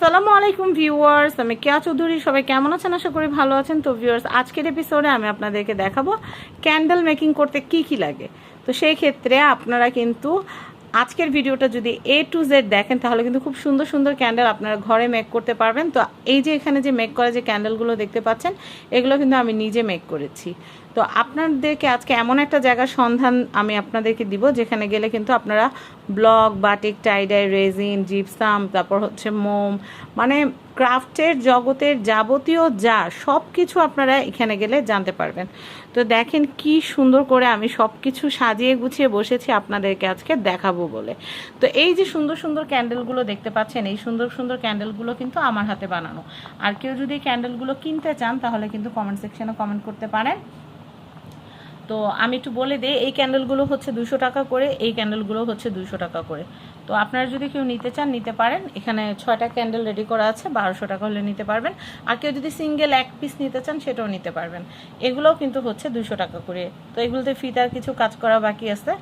সালামু আলাইকুম ভিউয়ার্স, আমি কেয়া চৌধুরী, সবাই কেমন আছেন? আশা করি ভালো আছেন। তো ভিউয়ার্স, আজকের এপিসোডে আমি আপনাদেরকে দেখাবো ক্যান্ডেল মেকিং করতে কি কি লাগে। তো সেই ক্ষেত্রে আপনারা কিন্তু আজকের ভিডিওটা যদি এ টু জেড দেখেন, তাহলে কিন্তু খুব সুন্দর সুন্দর ক্যান্ডেল আপনারা ঘরে মেক করতে পারবেন। তো এই যে এখানে যে মেক করা যে ক্যান্ডেলগুলো দেখতে পাচ্ছেন, এগুলো কিন্তু আমি নিজে মেক করেছি। তো আপনাদেরকে আজকে এমন একটা জায়গার সন্ধান আমি আপনাদেরকে দিব, যেখানে গেলে কিন্তু আপনারা block batik tie dye resin gypsum তারপর হচ্ছে মোম মানে ক্রাফটের জগতের যাবতীয় যা সব কিছু আপনারা এখানে গেলে জানতে পারবেন। তো দেখেন কি সুন্দর করে আমি সব কিছু সাজিয়ে গুছিয়ে বসেছি আপনাদেরকে আজকে দেখাবো বলে। তো এই যে সুন্দর সুন্দর ক্যান্ডেলগুলো দেখতে পাচ্ছেন, এই সুন্দর সুন্দর ক্যান্ডেলগুলো কিন্তু আমার হাতে বানানো। আর কেউ যদি ক্যান্ডেলগুলো কিনতে চান, তাহলে কিন্তু কমেন্ট সেকশনে কমেন্ট করতে পারেন। তো আমি একটু বলে দিই, এই ক্যান্ডেলগুলো হচ্ছে দুশো টাকা করে, এই ক্যান্ডেলগুলো হচ্ছে দুশো টাকা করে। তো আপনারা যদি কেউ নিতে চান, নিতে পারেন। এখানে ছয়টা ক্যান্ডেল রেডি করা আছে, বারোশো টাকা হলে নিতে পারবেন। আর কেউ যদি সিঙ্গেল এক পিস নিতে চান, সেটাও নিতে পারবেন। এগুলোও কিন্তু হচ্ছে দুশো টাকা করে। তো এগুলোতে ফিতার কিছু কাজ করা বাকি আছে।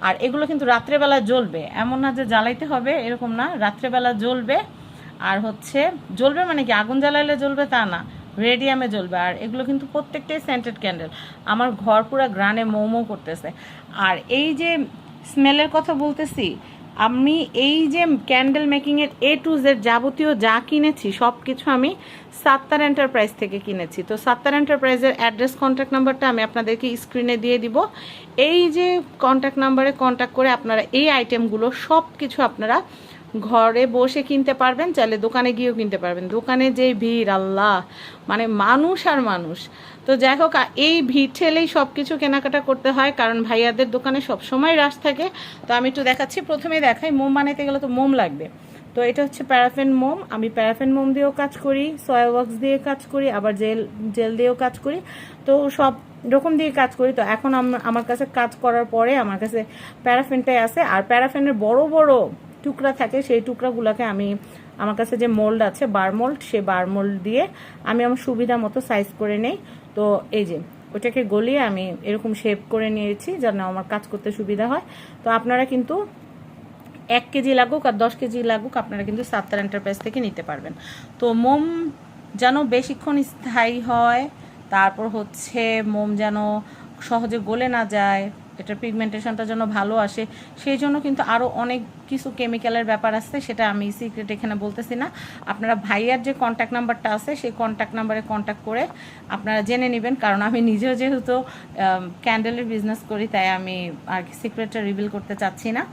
আর এগুলো কিন্তু রাত্রেবেলা জ্বলবে। এমন না যে জ্বালাইতে হবে, এরকম না। রাত্রেবেলা জ্বলবে। আর হচ্ছে, জ্বলবে মানে কি? আগুন জ্বালাইলে জ্বলবে তা না। রেডিয়ামে জ্বলবে। আর এগুলো কিন্তু প্রত্যেকটাই সেন্টেড ক্যান্ডেল আমার ঘর পুরো গ্রানে মোমো করতেছে। আর এই যে স্মেলের কথা বলতেছি আমি এই যে ক্যান্ডেল মেকিংয়ের এ টু জেড যাবতীয় যা কিনেছি সব কিছু আমি সাত্তার এন্টারপ্রাইজ থেকে কিনেছি। তো সাত্তার এন্টারপ্রাইজের অ্যাড্রেস কন্ট্যাক্ট নাম্বারটা আমি আপনাদেরকে স্ক্রিনে দিয়ে দিব। এই যে কন্ট্যাক্ট নাম্বারে কন্ট্যাক্ট করে আপনারা এই আইটেমগুলো সব কিছু আপনারা ঘরে বসে কিনতে পারবেন, চাইলে দোকানে গিয়েও কিনতে পারবেন। দোকানে যে ভিড়, আল্লাহ! মানে মানুষ আর মানুষ। তো যাই হোক এই ভিড় ঠেলেই সব কিছু কেনাকাটা করতে হয়, কারণ ভাইয়াদের দোকানে সব সময় রাশ থাকে। তো আমি একটু দেখাচ্ছি প্রথমে দেখাই, মোম বানাইতে গেলে তো মোম লাগবে। তো এটা হচ্ছে প্যারাফিন মোম। আমি প্যারাফিন মোম দিয়েও কাজ করি সয়া ওয়াক্স দিয়ে কাজ করি, আবার জেল জেল দিয়েও কাজ করি। তো সব রকম দিয়ে কাজ করি। তো এখন আম- আমার কাছে কাজ করার পরে আমার কাছে প্যারাফিনটাই আছে। আর প্যারাফিনের বড় বড় টুকরা থাকে, সেই টুকরাগুলোকে আমি, আমার কাছে যে মোল্ড আছে বার মোল্ড সে বার মোল্ড দিয়ে আমি আমার সুবিধা মতো সাইজ করে নেই। তো এই যে, ওটাকে গলিয়ে আমি এরকম শেপ করে নিয়েছি যেন আমার কাজ করতে সুবিধা হয়। তো আপনারা কিন্তু এক কেজি লাগুক আর দশ কেজি লাগুক, আপনারা কিন্তু সাত্তার এন্টারপ্রাইজ থেকে নিতে পারবেন। তো মোম যেন বেশিক্ষণ স্থায়ী হয়, তারপর হচ্ছে মোম যেন সহজে গলে না যায় এটার পিগমেন্টেশনটা যেন ভালো আসে, সেই জন্য কিন্তু আরও অনেক কিছু কেমিক্যালের ব্যাপার আছে, সেটা আমি সিক্রেট এখানে বলতেছি না। আপনারা ভাইয়ার যে কন্ট্যাক্ট নাম্বারটা আছে, সেই কন্ট্যাক্ট নাম্বারে কন্ট্যাক্ট করে আপনারা জেনে নেবেন, কারণ আমি নিজেও যেহেতু ক্যান্ডেলের বিজনেস করি, তাই আমি আর কি সিক্রেটটা রিভিল করতে চাচ্ছি না।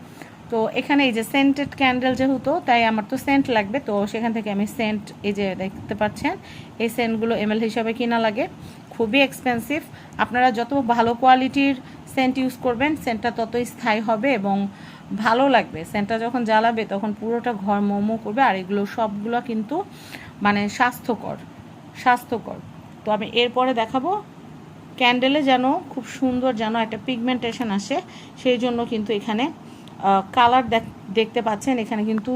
তো এখানে এই যে সেন্টেড ক্যান্ডেল যেহেতু, তাই আমার তো সেন্ট লাগবে, তো সেখান থেকে আমি সেন্ট এই যে দেখতে পাচ্ছেন, এই সেন্টগুলো এমএল হিসাবে কিনা লাগে। খুবই এক্সপেন্সিভ আপনারা যত ভালো কোয়ালিটির সেন্ট ইউজ করবেন সেন্টটা ততই স্থায়ী হবে এবং ভালো লাগবে। সেন্টটা যখন জ্বালাবে তখন পুরোটা ঘর মোমো করবে আর এগুলো সবগুলো কিন্তু মানে স্বাস্থ্যকর স্বাস্থ্যকর। তো আমি এরপরে দেখাবো ক্যান্ডেলে যেন খুব সুন্দর যেন একটা পিগমেন্টেশন আসে, সেই জন্য কিন্তু এখানে কালার দেখতে পাচ্ছেন, এখানে কিন্তু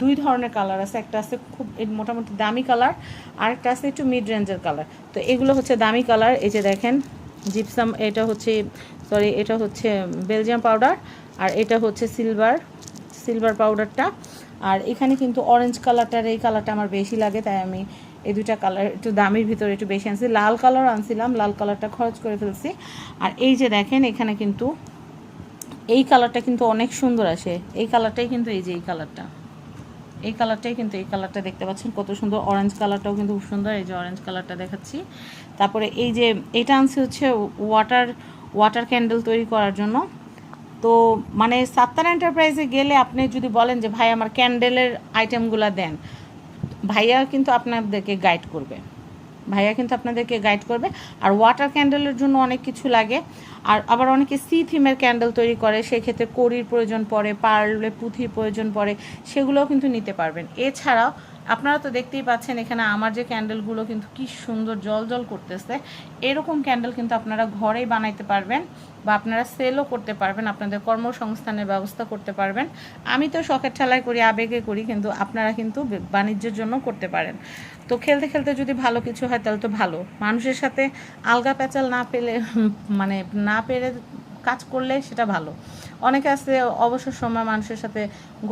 দুই ধরনের কালার আছে। একটা আছে খুব মোটামুটি দামি কালার আর একটা আছে একটু মিড রেঞ্জের কালার তো এগুলো হচ্ছে দামি কালার এই যে দেখেন জিপসাম এটা হচ্ছে সরি এটা হচ্ছে বেলজিয়াম পাউডার আর এটা হচ্ছে সিলভার সিলভার পাউডারটা আর এখানে কিন্তু অরেঞ্জ কালারটার এই কালারটা আমার বেশি লাগে, তাই আমি এই দুইটা কালার একটু দামির ভিতরে একটু বেশি আনছি। লাল কালার আনছিলাম, লাল কালারটা খরচ করে ফেলছি। আর এই যে দেখেন, এখানে কিন্তু এই কালারটা কিন্তু অনেক সুন্দর আসে। এই কালারটাই কিন্তু এই যে এই কালারটা এই কালারটাই কিন্তু এই কালারটা দেখতে পাচ্ছেন, কত সুন্দর। অরেঞ্জ কালারটাও কিন্তু খুব সুন্দর, এই যে অরেঞ্জ কালারটা দেখাচ্ছি। তারপরে এই যে, এটা আনছি হচ্ছে ওয়াটার ওয়াটার ক্যান্ডেল তৈরি করার জন্য। তো মানে সাত্তার এন্টারপ্রাইজে গেলে আপনি যদি বলেন যে, ভাই, আমার ক্যান্ডেলের আইটেমগুলো দেন। ভাইয়া কিন্তু আপনাদেরকে গাইড করবে। ভাইয়া কিন্তু আপনাদেরকে গাইড করবে। আর ওয়াটার ক্যান্ডেলের জন্য অনেক কিছু লাগে। আর আবার অনেকে সি থিমের ক্যান্ডেল তৈরি করে, সেক্ষেত্রে কড়ির প্রয়োজন পড়ে, পার্লে পুঁথির প্রয়োজন পড়ে, সেগুলোও কিন্তু নিতে পারবেন। এছাড়াও আপনারা তো দেখতেই পাচ্ছেন এখানে আমার যে ক্যান্ডেলগুলো কিন্তু কি সুন্দর জল জল করতেছে। এরকম ক্যান্ডেল কিন্তু আপনারা ঘরেই বানাইতে পারবেন বা আপনারা সেলও করতে পারবেন, আপনাদের কর্মসংস্থানের ব্যবস্থা করতে পারবেন। আমি তো শখের ঠেলায় করি, আবেগে করি, কিন্তু আপনারা কিন্তু বাণিজ্যের জন্য করতে পারেন। তো খেলতে খেলতে যদি ভালো কিছু হয়, তাহলে তো ভালো। মানুষের সাথে আলগা প্যাচাল না পেলে মানে না পেরে কাজ করলে সেটা ভালো। অনেকে আছে, অবসর সময় মানুষের সাথে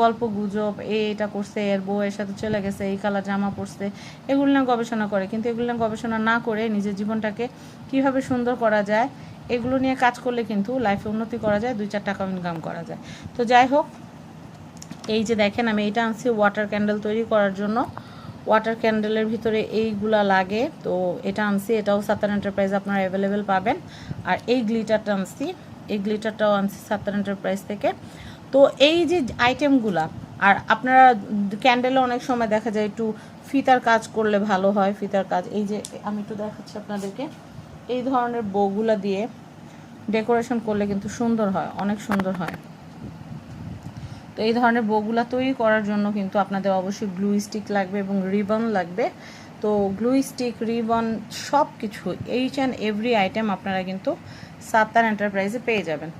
গল্প গুজব, এ এটা করছে, এর বউয়ের সাথে চলে গেছে, এই কালার জামা পরছে, এগুলো নিয়ে গবেষণা করে। কিন্তু এগুলো নিয়ে গবেষণা না করে নিজের জীবনটাকে কীভাবে সুন্দর করা যায়, এগুলো নিয়ে কাজ করলে কিন্তু লাইফে উন্নতি করা যায় দুই চার টাকা ইনকাম করা যায়। তো যাই হোক, এই যে দেখেন আমি এটা আনছি ওয়াটার ক্যান্ডেল তৈরি করার জন্য। ওয়াটার ক্যান্ডেলের ভিতরে এইগুলা লাগে, তো এটা আনছি, এটাও সাতার এন্টারপ্রাইজ আপনারা অ্যাভেলেবেল পাবেন। আর এই গ্লিটারটা আনছি এই গ্লিটারটাও আনছি সাতার এন্টারপ্রাইজ থেকে। তো এই যে আইটেমগুলা আর আপনারা ক্যান্ডেলে অনেক সময় দেখা যায় একটু ফিতার কাজ করলে ভালো হয়, ফিতার কাজ। এই যে আমি একটু দেখাচ্ছি আপনাদেরকে। এই ধরনের বউগুলা দিয়ে ডেকোরেশন করলে কিন্তু সুন্দর হয়, অনেক সুন্দর হয়। তো এই ধরনের বউগুলা তৈরি করার জন্য কিন্তু আপনাদের অবশ্যই গ্লু স্টিক লাগবে এবং রিবন লাগবে। তো গ্লু স্টিক, রিবন সব কিছু এইচ অ্যান্ড এভরি আইটেম আপনারা কিন্তু সাত্তার এন্টারপ্রাইজে পেয়ে যাবেন।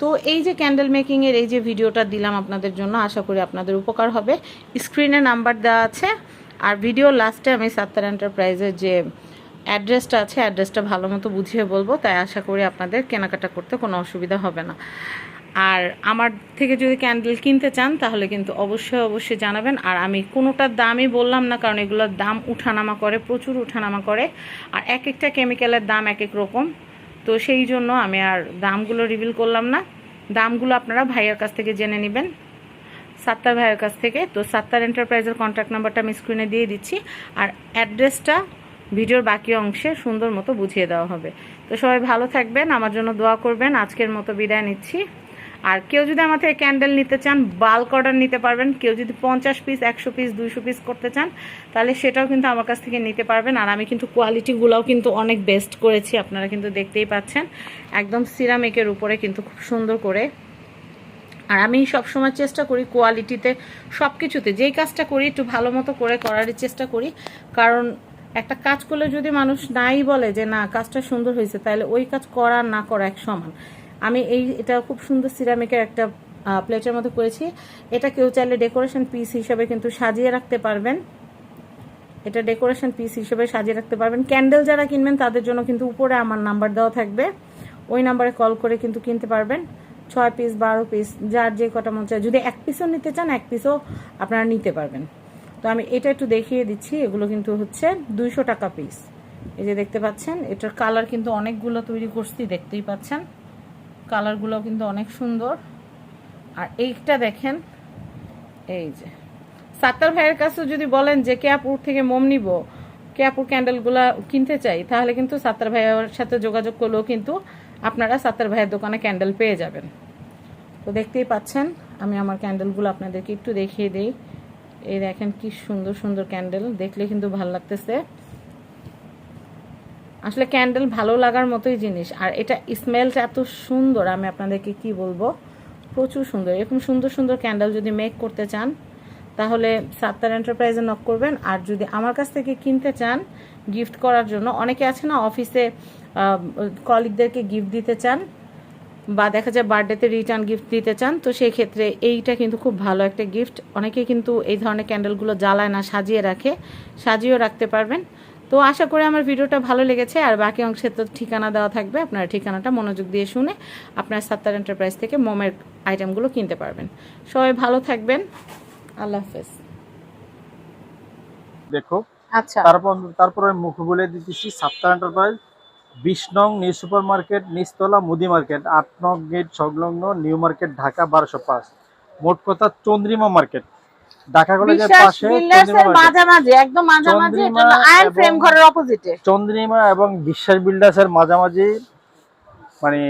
তো এই যে ক্যান্ডেল মেকিংয়ের এই যে ভিডিওটা দিলাম আপনাদের জন্য, আশা করি আপনাদের উপকার হবে। স্ক্রিনে নাম্বার দেওয়া আছে। আর ভিডিও লাস্টে আমি সাত্তার এন্টারপ্রাইজের যে অ্যাড্রেসটা আছে অ্যাড্রেসটা ভালো মতো বুঝিয়ে বলব, তাই আশা করি আপনাদের কেনাকাটা করতে কোনো অসুবিধা হবে না। আর আমার থেকে যদি ক্যান্ডেল কিনতে চান, তাহলে কিন্তু অবশ্যই অবশ্যই জানাবেন। আর আমি কোনোটার দামই বললাম না, কারণ এগুলোর দাম উঠানামা করে, প্রচুর উঠানামা করে। আর এক একটা কেমিক্যালের দাম এক এক রকম। তো সেই জন্য আমি আর দামগুলো রিভিল করলাম না। দামগুলো আপনারা ভাইয়ের কাছ থেকে জেনে নেবেন। সাত্তার ভাইয়ের কাছ থেকে। তো সাত্তার এন্টারপ্রাইজের কন্ট্যাক্ট নাম্বারটা আমি স্ক্রিনে দিয়ে দিচ্ছি। আর অ্যাড্রেসটা ভিডিওর বাকি অংশে সুন্দর মতো বুঝিয়ে দেওয়া হবে। তো সবাই ভালো থাকবেন, আমার জন্য দোয়া করবেন। আজকের মতো বিদায় নিচ্ছি। আর কেউ যদি আমার থেকে ক্যান্ডেল নিতে চান বাল্ক অর্ডার নিতে পারবেন। কেউ যদি পঞ্চাশ পিস একশো পিস দুইশো পিস করতে চান, তাহলে সেটাও কিন্তু আমার কাছ থেকে নিতে পারবেন। আর আমি কিন্তু কোয়ালিটিগুলোও কিন্তু অনেক বেস্ট করেছি, আপনারা কিন্তু দেখতেই পাচ্ছেন। একদম সিরামিকের উপরে কিন্তু খুব সুন্দর করে। আর আমি সবসময় চেষ্টা করি কোয়ালিটিতে সব কিছুতে যেই কাজটা করি, একটু ভালো মতো করে করারই চেষ্টা করি। কারণ একটা কাজ করলে যদি মানুষ নাই বলে যে, না, কাজটা সুন্দর হয়েছে, তাহলে ওই কাজ করা না করা এক সমান। আমি এই, এটা খুব সুন্দর সিরামিকের একটা প্লেটের মতো করেছি। এটা কেউ চাইলে ডেকোরেশন পিস হিসেবে কিন্তু সাজিয়ে রাখতে পারবেন। এটা ডেকোরেশন পিস হিসেবে সাজিয়ে রাখতে পারবেন। ক্যান্ডেল যারা কিনবেন, তাদের জন্য কিন্তু উপরে আমার নাম্বার দেওয়া থাকবে। ওই নাম্বারে কল করে কিন্তু কিনতে পারবেন। ছয় পিস বারো পিস যার যে কটা মন চায়। যদি এক পিসও নিতে চান, এক পিসও আপনারা নিতে পারবেন। তো আমি এটা একটু দেখিয়ে দিচ্ছি। এগুলো কিন্তু হচ্ছে দুইশো টাকা পিস এই যে দেখতে পাচ্ছেন, এটার কালার কিন্তু অনেকগুলো তৈরি করছি, দেখতেই পাচ্ছেন। কালারগুলো কিন্তু অনেক সুন্দর। আর এইটা দেখেন, এই যে। সাত্তার ভাইয়ের কাছে যদি বলেন যে কেয়াপুর থেকে মোম নিব, কেয়াপুর ক্যান্ডেলগুলো কিনতে চাই, তাহলে কিন্তু সাত্তার ভাইয়ের সাথে যোগাযোগ করলেও কিন্তু আপনারা সাত্তার ভাইয়ের দোকানে ক্যান্ডেল পেয়ে যাবেন। তো দেখতেই পাচ্ছেন, আমি আমার ক্যান্ডেলগুলো আপনাদেরকে একটু দেখিয়ে দিই। এই দেখেন কি সুন্দর সুন্দর ক্যান্ডেল, দেখলে কিন্তু ভালো লাগতেছে। আসলে ক্যান্ডেল ভালো লাগার মতোই জিনিস। আর এটা স্মেলটা এত সুন্দর, আমি আপনাদেরকে কি বলব? প্রচুর সুন্দর। এরকম সুন্দর সুন্দর ক্যান্ডেল যদি মেক করতে চান, তাহলে সাত্তার এন্টারপ্রাইজে নক করবেন। আর যদি আমার কাছ থেকে কিনতে চান গিফট করার জন্য, অনেকে আছে না অফিসে কলিগদেরকে গিফট দিতে চান, বা দেখা যায় বার্থডেতে রিটার্ন গিফট দিতে চান, তো সেই ক্ষেত্রে এইটা কিন্তু খুব ভালো একটা গিফট অনেকে কিন্তু এই ধরনের ক্যান্ডেলগুলো জ্বালায় না, সাজিয়ে রাখে। সাজিয়েও রাখতে পারবেন। তো আশা করি আমার ভিডিওটা ভালো লেগেছে আর বাকি অংশে তো ঠিকানা দেওয়া থাকবে আপনারা ঠিকানাটা মনোযোগ দিয়ে শুনে আপনার সাত্তার এন্টারপ্রাইজ থেকে মোমের আইটেমগুলো কিনতে পারবেন। সবাই ভালো থাকবেন আল্লাহ হাফেজ। দেখো আচ্ছা। তারপর তারপরে মুখ বলে দিতেছি সাপ্তাহ এন্টারপ্রাইজ বিশ নং নিউ সুপার মার্কেট নিচতলা মুদি মার্কেট আট নং গেট সংলগ্ন নিউ মার্কেট ঢাকা বারোশো পাঁচ। মোট কথা চন্দ্রিমা মার্কেট। ঢাকা কলেজের পাশে বিল্ডার্স এর মাঝামাঝি একদম মাঝামাঝি এটা আয়ন ফ্রেম ঘরের অপোজিটে চন্দ্রিমা এবং বিশ্বাস বিল্ডার্সের মাঝামাঝি মানে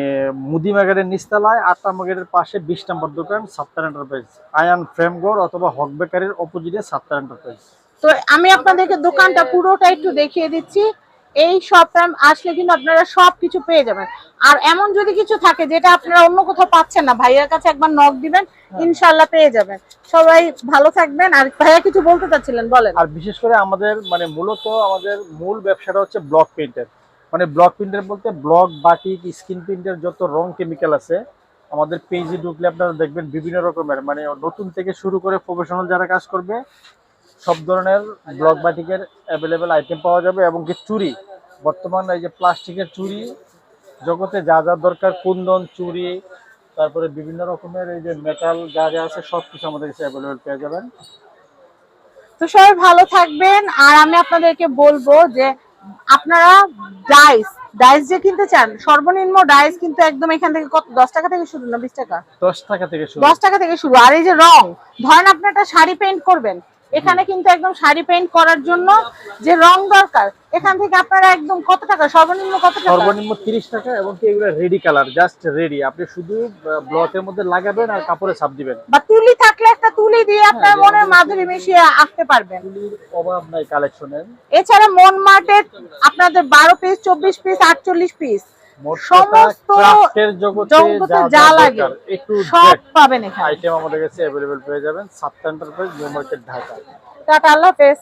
মুদি মার্কেটের নিচতলায় আটটা মার্কেটের পাশে বিশ নম্বর দোকান সাত্তার এন্টারপ্রাইজ আয়ান ফ্রেমগড় অথবা হক বেকারির অপোজিটে সাত্তার এন্টারপ্রাইজ তো আমি আপনাদেরকে দোকানটা পুরোটা একটু দেখিয়ে দিচ্ছি। এই শপটা আসলে কিন্তু আপনারা সব কিছু পেয়ে যাবেন। আর এমন যদি কিছু থাকে যেটা আপনারা অন্য কোথাও পাচ্ছেন না ভাইয়ার কাছে একবার নক দিবেন ইনশাল্লাহ পেয়ে যাবেন। সবাই ভালো থাকবেন। আর ভাইয়া কিছু বলতে চাচ্ছিলেন বলেন। আর বিশেষ করে আমাদের মানে মূলত আমাদের মূল ব্যবসাটা হচ্ছে ব্লক প্রিন্টের মানে ব্লক প্রিন্টের বলতে ব্লক বাটিক স্ক্রিন প্রিন্টের যত রং কেমিক্যাল আছে আমাদের পেজে ঢুকলে আপনারা দেখবেন বিভিন্ন রকমের। মানে নতুন থেকে শুরু করে প্রফেশনাল যারা কাজ করবে সব ধরনের ব্লক বাটিকের অ্যাভেলেবেল আইটেম পাওয়া যাবে এবং কি চুরি বর্তমান এই যে প্লাস্টিকের চুড়ি জগতে যা যা দরকার কুন্দন চুড়ি তারপরে বিভিন্ন রকমের এই যে মেটাল যা যা আছে সব কিছু আমাদের কাছে অ্যাভেলেবেল পেয়ে যাবেন। তো সবাই ভালো থাকবেন আর আমি আপনাদেরকে বলব যে আপনারা ডাইস ডাইস যে কিনতে চান সর্বনিম্ন ডাইস কিন্তু একদম এখান থেকে কত দশ টাকা থেকে শুরু না বিশ টাকা? দশ টাকা থেকে শুরু। দশ টাকা থেকে শুরু। আর এই যে রং ধরেন আপনি একটা শাড়ি পেইন্ট করবেন এখানে কিন্তু একদম শাড়ি পেইন্ট করার জন্য যে রং দরকার এখান থেকে আপনারা একদম কত টাকা? সর্বনিম্ন কত টাকা? সর্বনিম্ন তিরিশ টাকা এবং কি এগুলো রেডি কালার জাস্ট রেডি আপনি শুধু ব্লকের মধ্যে লাগাবেন আর কাপড়ে ছাপ দিবেন। বা তুলি থাকলে একটা তুলি দিয়ে আপনার হ্যাঁ, মনের যেমন মাধুরী মিশিয়ে আঁকতে পারবেন। তুলির অভাব নাই কালেকশনের এছাড়া মন আপনাদের বারো পিস চব্বিশ পিস আটচল্লিশ পিস মোট সমস্ত ক্রাফটের জগতে যা লাগে সব পাবেন এখানে। আইটেম আমাদের কাছে अवेलेबल পেয়ে যাবেন। সাপ্তাহ enterprise New Market Dhaka tata আল্লাহ হাফেজ।